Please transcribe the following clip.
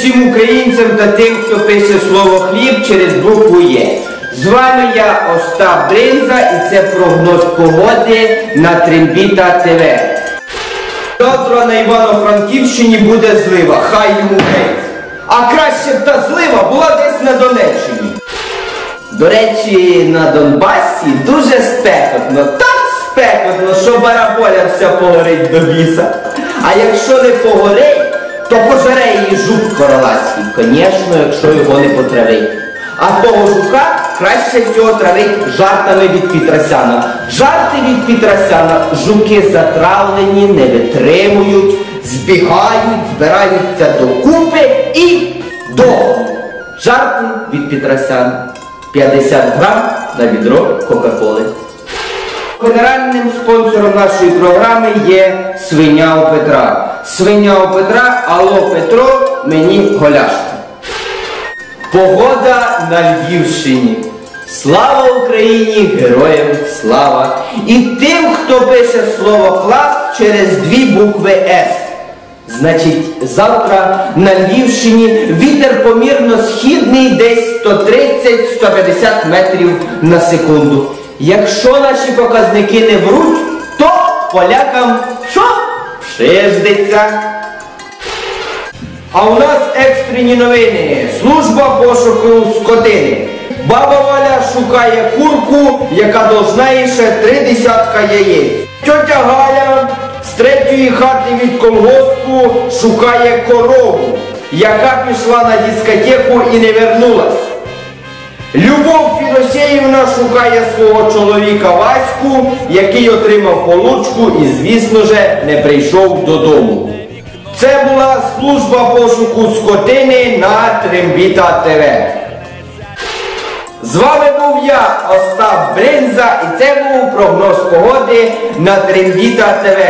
Всім українцям та тим, хто пише слово хліб через букву Є. З вами я Остап Бринза і це прогноз погоди на Трембіта ТВ. Завтра на Івано-Франківщині буде злива, хай йому геть. А краще б та злива була десь на Донеччині. До речі, на Донбасі дуже спекотно, так спекотно, що бараболя вся погорить до біса. А якщо не погорить, її звісно, якщо його не потравить. А того жука краще всього травить жартами від Пітросяна. Жарти від Пітросяна жуки затравлені, не витримують, збігають, збираються докупи і дохнуть. Жарти від Пітросяна. 50 грам на відро Кока-Коли. Генеральним спонсором нашої програми є свиня у Петра. Свиня у Петра, алло Петро, мені голяшка. Погода на Львівщині. Слава Україні! Героям слава! І тим, хто пише слово клас через дві букви С. Значить, завтра на Львівщині вітер помірно східний десь 130-150 метрів на секунду. Якщо наші показники не вруть, то полякам що? Пшиждиться. А у нас екстрені новини. Служба пошуку скотини. Баба Валя шукає курку, яка должна ще три десятка яєць. Тьотя Галя з третьої хати від колгоспу шукає корову, яка пішла на дискотеку і не вернулась. Любов Філосєївна шукає свого чоловіка Ваську, який отримав получку і, звісно же, не прийшов додому. Це була служба пошуку скотини на Трембіта ТВ. З вами був я, Остап Бринза, і це був прогноз погоди на Трембіта ТВ.